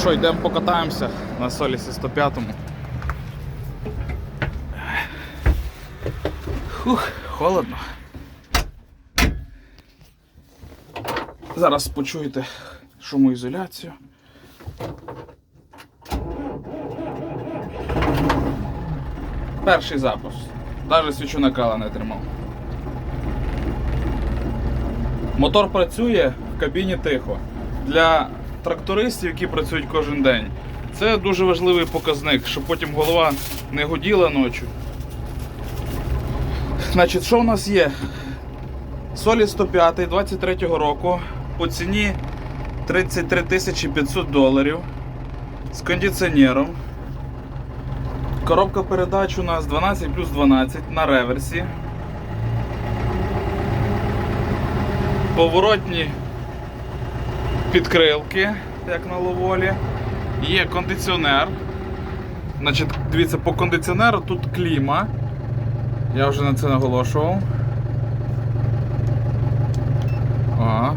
що, йдемо покатаємося на Солісі 105. Фух, холодно. Зараз почуєте шумоізоляцію. Перший запуск. Навіть свічу накала не тримав. Мотор працює в кабіні тихо. Для трактористів, які працюють кожен день, це дуже важливий показник, щоб потім голова не гуділа ночі. Значить, що у нас є? Солі 105 23-го року по ціні 33 тисячі 500 доларів з кондиціонером. Коробка передач у нас 12 плюс 12 на реверсі. Поворотні підкрилки, як на ловолі. Є кондиціонер. Значить, дивіться, по кондиціонеру тут кліма. Я вже на це наголошував. Ага.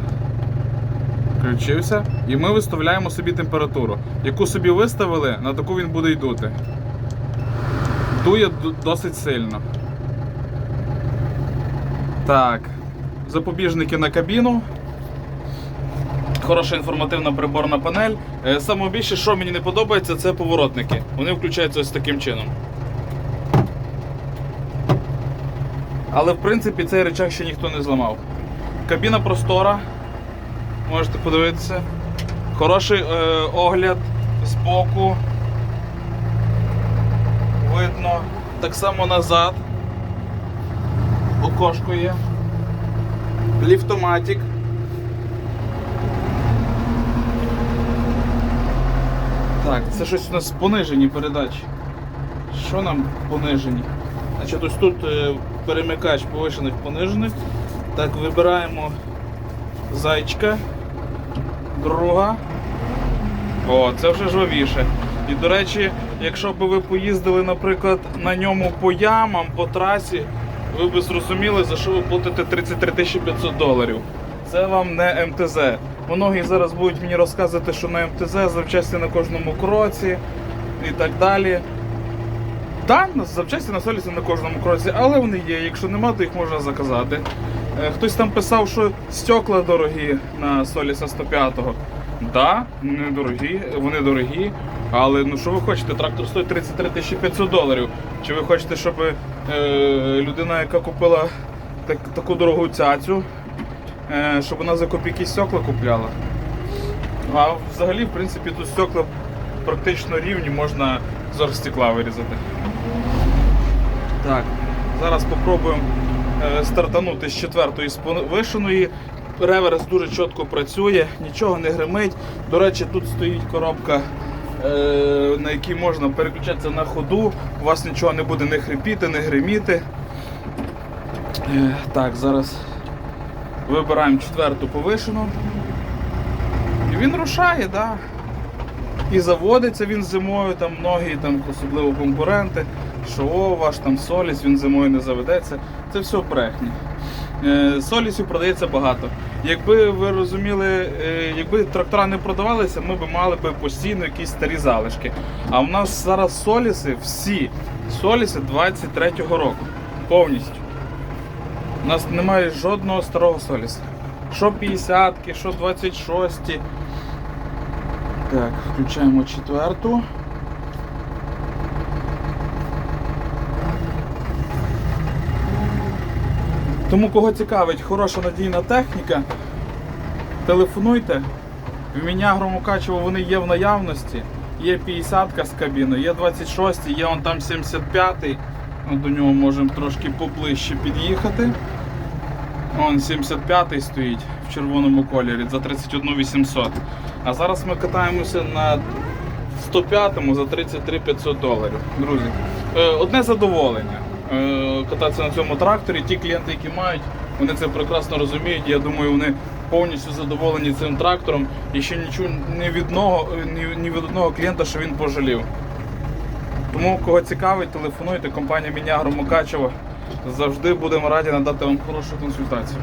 Включився. І ми виставляємо собі температуру. Яку собі виставили, на таку він буде й дути. Дує досить сильно. Так. Запобіжники на кабіну. Хороша інформативна приборна панель. Е, Саме більше, що мені не подобається, це поворотники. Вони включаються ось таким чином. Але в принципі цей речах ще ніхто не зламав. Кабіна простора. Можете подивитися. Хороший е, огляд з боку. Видно. Так само назад. Окошко є. Ліфтоматік. Так, це щось у нас понижені передачі. Що нам понижені? Значить, ось тут е, перемикач повишених понижених. Так, вибираємо зайчика. Друга. О, це вже жвавіше. І до речі, якщо б ви поїздили, наприклад, на ньому по ямам, по трасі, ви б зрозуміли, за що ви платите 33 500 доларів. Це вам не МТЗ. Многі зараз будуть мені розказувати, що на МТЗ завчасті на кожному кроці і так далі. Так, запчасті на солісі на кожному кроці, але вони є. Якщо нема, то їх можна заказати. Е, Хтось там писав, що стекла дорогі на соліса 105-го. Да, вони дорогі, вони дорогі. Але ну що ви хочете? Трактор стоїть 33 тисячі 500 доларів. Чи ви хочете, щоб е, людина, яка купила так, таку дорогу цяцю, щоб вона за копійки стекла купляла? А взагалі, в принципі, тут стекла практично рівні, можна з оргстекла вирізати. Так, зараз спробуємо е, стартанути з четвертої з повишеної. Реверс дуже чітко працює, нічого не гримить. До речі, тут стоїть коробка, е, на якій можна переключатися на ходу. У вас нічого не буде не хрипіти, не гриміти. Е, так, зараз вибираємо четверту повишену. І він рушає. Да. І заводиться він зимою, там многі, там, особливо конкуренти, що о, ваш там соліс, він зимою не заведеться. Це все брехні. Е, Солісів продається багато. Якби ви розуміли, е, якби трактора не продавалися, ми б мали б постійно якісь старі залишки. А в нас зараз соліси, всі соліси 23-го року. Повністю. У нас немає жодного старого соліса. Що 50-ки, що 26-ті. Так, включаємо четверту. Тому кого цікавить хороша надійна техніка, телефонуйте. В Мінягру Мукачево вони є в наявності. Є 50-ка з кабіною, є 26, є он там 75-й. До нього можемо трошки поближче під'їхати. Он 75-й стоїть в червоному кольорі за 31 800. А зараз ми катаємося на 105-му за 33 500 доларів. Друзі, е, одне задоволення е, кататися на цьому тракторі. Ті клієнти, які мають, вони це прекрасно розуміють. Я думаю, вони повністю задоволені цим трактором і ще нічого ні, ні від одного клієнта, що він пожалів. Тому, кого цікавить, телефонуйте, компанія Мінягро Мукачево. Завжди будемо раді надати вам хорошу консультацію.